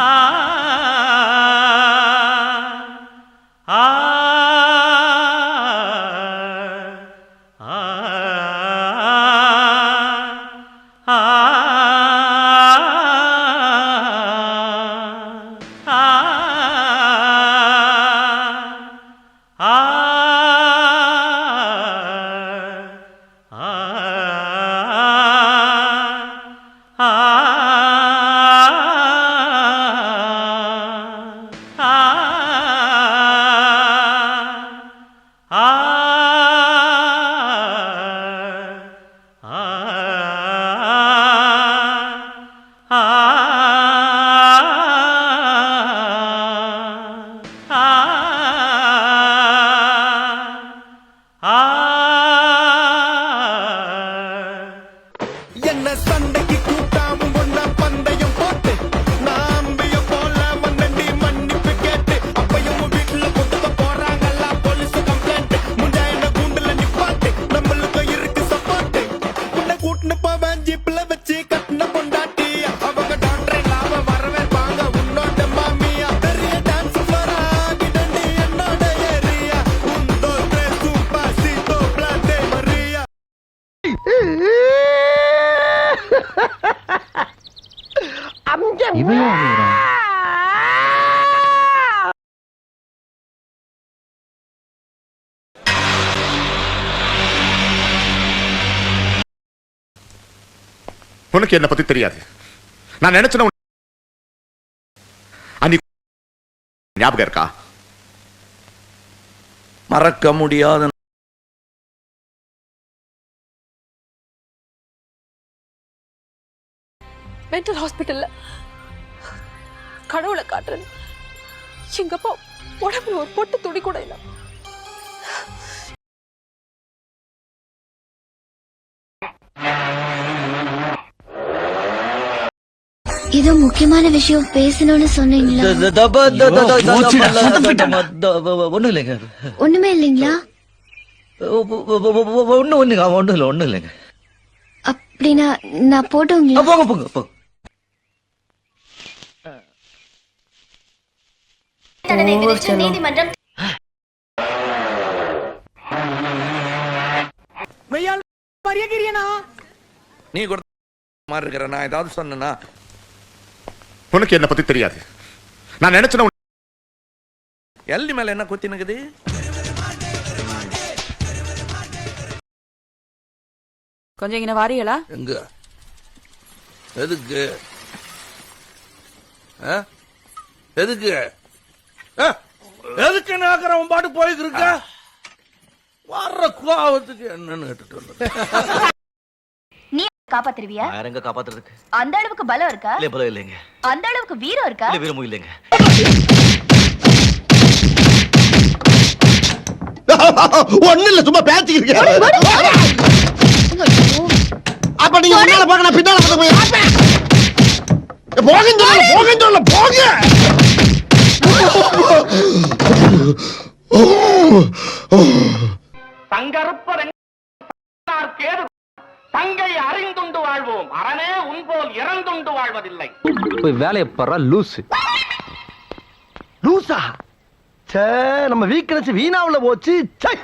Ah. என்ன சண்டைக்கு கூட்டாவும் ஒன்னா பந்தயம் போட்டு நாம்பிய போல மண்ணண்டி மன்னிப்பு கேட்டு அப்பையும் உன் வீட்டுல கொத்துக்க போறாங்கல்ல போலீஸ் கம்ப்ளைண்ட் முஞ்சா என்ன கூண்டுல நிப்பாட்டு நம்மளுக்கு இருக்கு சப்போர்ட் உன்னை கூட்டுன்னு போவேன் ஜீப்ல வச்சு கட்டின உனக்கு என்ன பத்தி தெரியாது. நான் நினைச்சன அன்னைக்கு ஞாபகம் இருக்கா? மறக்க முடியாத மென்டல் ஹாஸ்பிட்டல்ல கடவுளை காட்டுறது எங்க அப்பா உடம்புல ஒரு பொட்டு துணி கூட இல்லை. ஏதோ முக்கியமான விஷயம் பேசணும்னு சொன்னீங்களா? ஒண்ணும் இல்லைங்க. ஒண்ணுமே இல்லைங்களா? ஒண்ணு ஒண்ணுங்க. ஒண்ணும் இல்லை ஒண்ணும் இல்லைங்க. அப்படின்னா நான் போட்டோங்களா? போங்க போங்க போங்க. தண்டனை நீதிமன்றம் நீ கூட மாதிரி இருக்கிற நான் ஏதாவது சொன்னேன்னா உனக்கு என்ன பத்தி தெரியாது. நான் நினைச்சன எல்டி மேல என்ன குத்தி நிக்குது? கொஞ்சம் இங்க வாரியலா? எங்க? எதுக்கு? எதுக்கு? எதுக்கு நாக்கிறவன் பாட்டு போயிட்டு இருக்க? வர்ற கோவத்துக்கு என்னன்னு கேட்டுட்டு நீ காப்பாத்துருவியா? வேற எங்க காப்பாத்துறதுக்கு? அந்த அளவுக்கு பலம் இருக்கா? இல்ல போல இல்லைங்க. அந்த அளவுக்கு வீரம் இருக்கா? இல்ல விரும்பும் இல்லைங்க. ஒண்ணு இல்ல சும்மா பேசிக்கிட்டு அப்ப நீங்க முன்னால போங்க நான் பின்னால போய் போக போக! போக தங்கை அறிந்துண்டு வாழ்வோம். அரணே உன்போல் இறந்துண்டு வாழ்வதில்லை. போய் வேலையை பாரு லூசு. லூசா? சே நம்ம வீக்னஸ் வீணாவுல போச்சு. சை!